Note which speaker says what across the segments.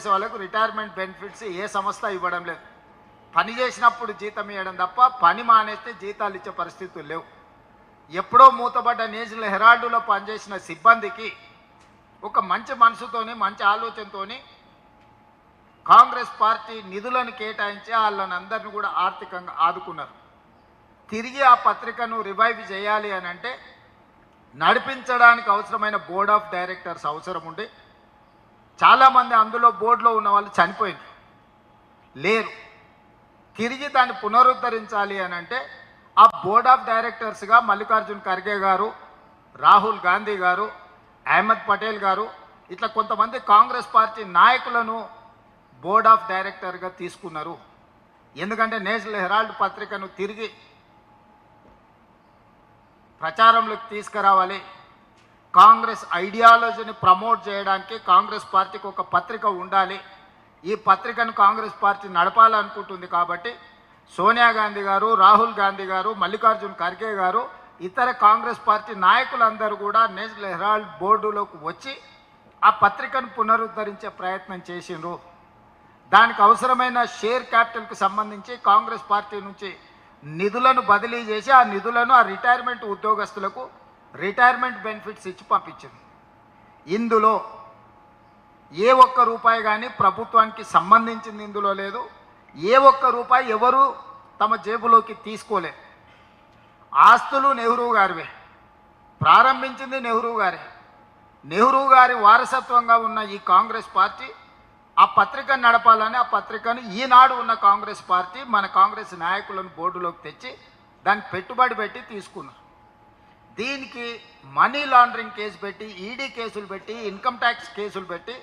Speaker 1: పనిచేసే వాళ్ళకు retirement benefits ఏ సంస్థ ఇవ్వడం లేదు. పని చేసినప్పుడు జీతం ఇవ్వడం తప్ప పని మానేస్తే జీతాలు ఇచ్చే పరిస్థితులు లేవు. ఎప్పుడో మూతబడ్డ నేషనల్ హెరాల్డ్లో పనిచేసిన సిబ్బందికి ఒక మంచి మనసుతోని మంచి ఆలోచనతోని కాంగ్రెస్ పార్టీ నిధులను కేటాయించి వాళ్ళని అందరిని కూడా ఆర్థికంగా ఆదుకున్నారు. తిరిగి ఆ పత్రికను రివైవ్ చేయాలి అని అంటే నడిపించడానికి అవసరమైన బోర్డ్ ఆఫ్ డైరెక్టర్స్ అవసరం ఉండే చాలామంది అందులో బోర్డులో ఉన్న వాళ్ళు చనిపోయింది లేరు. తిరిగి దాన్ని పునరుద్ధరించాలి అని అంటే ఆ బోర్డ్ ఆఫ్ డైరెక్టర్స్గా మల్లికార్జున్ ఖర్గే గారు రాహుల్ గాంధీ గారు అహ్మద్ పటేల్ గారు ఇట్లా కొంతమంది కాంగ్రెస్ పార్టీ నాయకులను బోర్డ్ ఆఫ్ డైరెక్టర్గా తీసుకున్నారు. ఎందుకంటే నేషనల్ హెరాల్డ్ పత్రికను తిరిగి ప్రచారంలోకి తీసుకురావాలి. కాంగ్రెస్ ఐడియాలజీని ప్రమోట్ చేయడానికి కాంగ్రెస్ పార్టీకి ఒక పత్రిక ఉండాలి. ఈ పత్రికను కాంగ్రెస్ పార్టీ నడపాలనుకుంటుంది కాబట్టి సోనియా గాంధీ గారు రాహుల్ గాంధీ గారు మల్లికార్జున్ ఖర్గే గారు ఇతర కాంగ్రెస్ పార్టీ నాయకులందరూ కూడా నేషనల్ హెరాల్డ్ బోర్డులోకి వచ్చి ఆ పత్రికను పునరుద్ధరించే ప్రయత్నం చేసిండ్రు. దానికి అవసరమైన షేర్ క్యాపిటల్కి సంబంధించి కాంగ్రెస్ పార్టీ నుంచి నిధులను బదిలీ చేసి ఆ నిధులను ఆ రిటైర్మెంట్ ఉద్యోగస్తులకు రిటైర్మెంట్ బెనిఫిట్స్ ఇచ్చి పంపించింది. ఇందులో ఏ ఒక్క రూపాయి కానీ ప్రభుత్వానికి సంబంధించింది ఇందులో లేదు. ఏ ఒక్క రూపాయి ఎవరు తమ జేబులోకి తీసుకోలే. ఆస్తులు నెహ్రూ గారివే. ప్రారంభించింది నెహ్రూ గారే. నెహ్రూ గారి వారసత్వంగా ఉన్న ఈ కాంగ్రెస్ పార్టీ ఆ పత్రికను నడపాలని ఆ పత్రికను ఈనాడు ఉన్న కాంగ్రెస్ పార్టీ మన కాంగ్రెస్ నాయకులను బోర్డులోకి తెచ్చి దాన్ని పెట్టుబడి పెట్టి తీసుకున్నారు. దీనికి మనీ లాండరింగ్ కేసు పెట్టి ఈడీ కేసులు పెట్టి ఇన్కమ్ ట్యాక్స్ కేసులు పెట్టి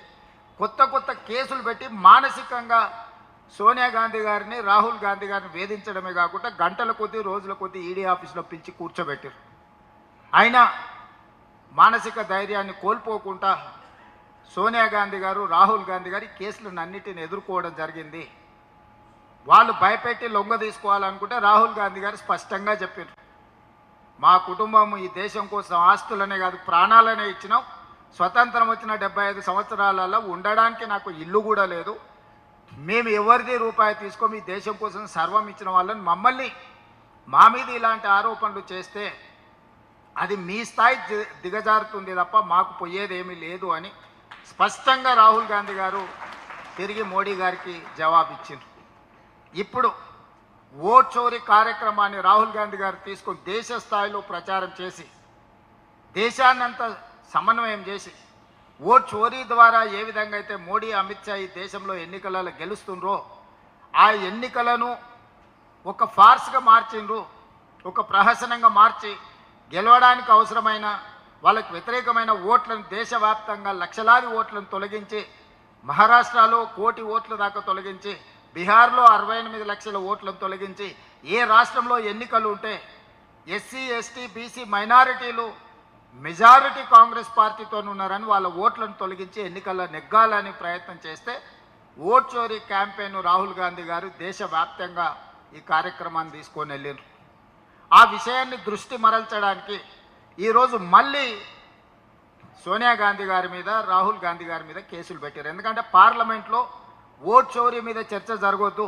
Speaker 1: కొత్త కొత్త కేసులు పెట్టి మానసికంగా సోనియా గాంధీ గారిని రాహుల్ గాంధీ గారిని వేధించడమే కాకుండా గంటల కొద్దీ రోజుల కొద్దీ ఈడీ ఆఫీస్లో పిలిచి కూర్చోబెట్టారు అయినా మానసిక ధైర్యాన్ని కోల్పోకుండా సోనియా గాంధీ గారు రాహుల్ గాంధీ గారి కేసులను అన్నిటిని ఎదుర్కోవడం జరిగింది. వాళ్ళు భయపెట్టి లొంగ తీసుకోవాలనుకుంటే రాహుల్ గాంధీ గారు స్పష్టంగా చెప్పారు మా కుటుంబం ఈ దేశం కోసం ఆస్తులనే కాదు ప్రాణాలనే ఇచ్చినాం. స్వతంత్రం వచ్చిన డెబ్బై ఐదు సంవత్సరాలలో ఉండడానికి నాకు ఇల్లు కూడా లేదు. మేము ఎవరిది రూపాయి తీసుకో ఈ దేశం కోసం సర్వం ఇచ్చిన వాళ్ళని మమ్మల్ని మా మీద ఇలాంటి ఆరోపణలు చేస్తే అది మీ స్థాయి ది- దిగజారుతుంది తప్ప మాకు పోయేదేమీ లేదు అని స్పష్టంగా రాహుల్ గాంధీ గారు తిరిగి మోడీ గారికి జవాబిచ్చింది ఇప్పుడు ఓట్ చోరీ కార్యక్రమాన్ని రాహుల్ గాంధీ గారు తీసుకొని దేశ స్థాయిలో ప్రచారం చేసి దేశాన్నంతా సమన్వయం చేసి ఓట్ చోరీ ద్వారా ఏ విధంగా అయితే మోడీ అమిత్ షా ఈ దేశంలో ఎన్నికలలో గెలుస్తుండ్రో ఆ ఎన్నికలను ఒక ఫార్స్గా మార్చిండ్రు ఒక ప్రహసనంగా మార్చి గెలవడానికి అవసరమైన వాళ్ళకి వ్యతిరేకమైన ఓట్లను దేశవ్యాప్తంగా లక్షలాది ఓట్లను తొలగించి మహారాష్ట్రలో కోటి ఓట్ల దాకా తొలగించి బీహార్లో అరవై ఎనిమిది లక్షల ఓట్లను తొలగించి ఏ రాష్ట్రంలో ఎన్నికలు ఉంటే ఎస్సీ ఎస్టీ బీసీ మైనారిటీలు మెజారిటీ కాంగ్రెస్ పార్టీతో ఉన్నారని వాళ్ళ ఓట్లను తొలగించి ఎన్నికల్లో నెగ్గాలని ప్రయత్నం చేస్తే ఓట్ చోరీ క్యాంపెయిన్ రాహుల్ గాంధీ గారు దేశవ్యాప్తంగా ఈ కార్యక్రమాన్ని తీసుకొని వెళ్ళారు ఆ విషయాన్ని దృష్టి మరల్చడానికి ఈరోజు మళ్ళీ సోనియా గాంధీ గారి మీద రాహుల్ గాంధీ గారి మీద కేసులు పెట్టారు ఎందుకంటే పార్లమెంట్లో ఓట్ చోరీ మీద చర్చ జరగొద్దు.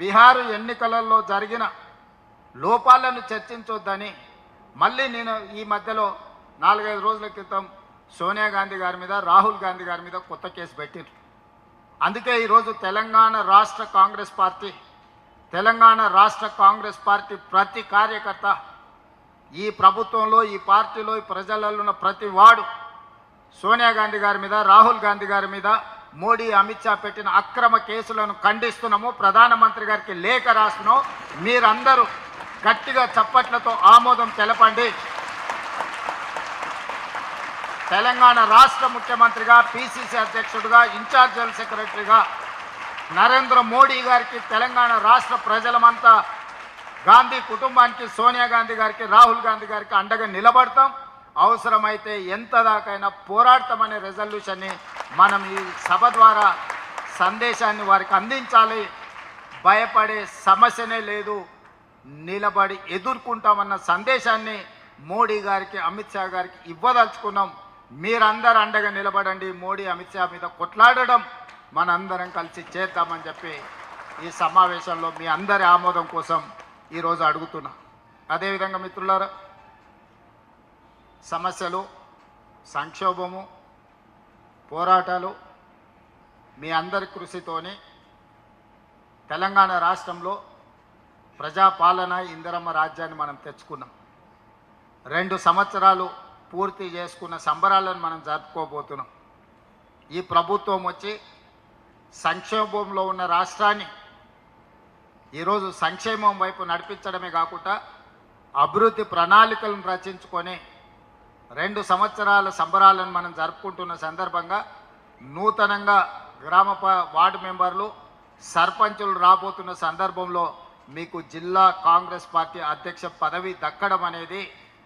Speaker 1: బీహార్ ఎన్నికలలో జరిగిన లోపాలను చర్చించొద్దని మళ్ళీ నేను ఈ మధ్యలో నాలుగైదు రోజుల క్రితం సోనియా గాంధీ గారి మీద రాహుల్ గాంధీ గారి మీద కొత్త కేసు పెట్టారు అందుకే ఈరోజు తెలంగాణ రాష్ట్ర కాంగ్రెస్ పార్టీ తెలంగాణ రాష్ట్ర కాంగ్రెస్ పార్టీ ప్రతి కార్యకర్త ఈ ప్రభుత్వంలో ఈ పార్టీలో ఈ ప్రజలలో ఉన్న ప్రతి వాడు సోనియా గాంధీ గారి మీద రాహుల్ గాంధీ గారి మీద మోడీ అమిత్ షా పెట్టిన అక్రమ కేసులను ఖండిస్తున్నాము. ప్రధానమంత్రి గారికి లేఖ రాస్తున్నాం. మీరందరూ గట్టిగా చప్పట్లతో ఆమోదం తెలపండి. తెలంగాణ రాష్ట్ర ముఖ్యమంత్రిగా పిసిసి అధ్యక్షుడిగా ఇన్ఛార్జ్ జనరల్ సెక్రటరీగా నరేంద్ర మోడీ గారికి తెలంగాణ రాష్ట్ర ప్రజలమంతా గాంధీ కుటుంబానికి సోనియా గాంధీ గారికి రాహుల్ గాంధీ గారికి అండగా నిలబడతాం. అవసరమైతే ఎంత దాకైనా పోరాడతామనే రెజల్యూషన్ని మనం ఈ సభ ద్వారా సందేశాన్ని వారికి అందించాలి. భయపడే సమస్యనే లేదు. నిలబడి ఎదుర్కొంటామన్న సందేశాన్ని మోడీ గారికి అమిత్ షా గారికి ఇవ్వదలుచుకున్నాం. మీరందరూ అండగా నిలబడండి. మోడీ అమిత్ షా మీద కొట్లాడడం మనందరం కలిసి చేద్దామని చెప్పి ఈ సమావేశంలో మీ అందరి ఆమోదం కోసం ఈరోజు అడుగుతున్నా. అదేవిధంగా మిత్రులారా సమస్యలు సంక్షోభము పోరాటాలు మీ అందరి కృషితోనే తెలంగాణ రాష్ట్రంలో ప్రజాపాలన ఇందిరమ్మ రాజ్యాన్ని మనం తెచ్చుకున్నాం. రెండు సంవత్సరాలు పూర్తి చేసుకున్న సంబరాలను మనం జరుపుకోబోతున్నాం. ఈ ప్రభుత్వం వచ్చి సంక్షోభంలో ఉన్న రాష్ట్రాన్ని ఈరోజు సంక్షేమం వైపు నడిపించడమే కాకుండా అభివృద్ధి ప్రణాళికలను రచించుకొని రెండు సంవత్సరాల సంబరాలను మనం జరుపుకుంటున్న సందర్భంగా నూతనంగా గ్రామ వార్డు మెంబర్లు సర్పంచులు రాబోతున్న సందర్భంలో మీకు జిల్లా కాంగ్రెస్ పార్టీ అధ్యక్ష పదవి దక్కడం అనేది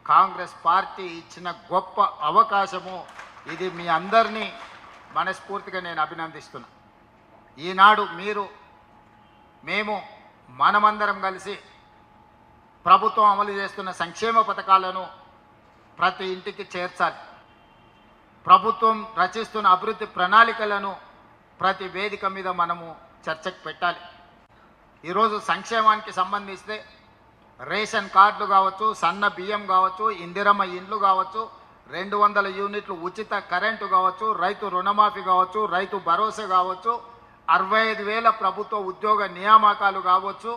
Speaker 1: కాంగ్రెస్ పార్టీ ఇచ్చిన గొప్ప అవకాశము. ఇది మీ అందరినీ మనస్ఫూర్తిగా నేను అభినందిస్తున్నా. ఈనాడు మీరు మేము మనమందరం కలిసి ప్రభుత్వం అమలు చేస్తున్న సంక్షేమ పథకాలను ప్రతి ఇంటికి చేర్చాలి. ప్రభుత్వం రచిస్తున్న అభివృద్ధి ప్రణాళికలను ప్రతి వేదిక మీద మనము చర్చకు పెట్టాలి. ఈరోజు సంక్షేమానికి సంబంధిస్తే రేషన్ కార్డులు కావచ్చు సన్న బియ్యం కావచ్చు ఇందిరమ్మ ఇండ్లు కావచ్చు రెండు వందల యూనిట్లు ఉచిత కరెంటు కావచ్చు రైతు రుణమాఫీ కావచ్చు రైతు భరోసా కావచ్చు అరవై ఐదు వేల ప్రభుత్వ ఉద్యోగ నియామకాలు కావచ్చు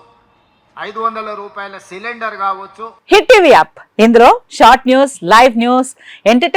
Speaker 1: ఐదు వందల రూపాయల సిలిండర్ కావచ్చు.
Speaker 2: Hit TV app. ఇందులో short news live news entertain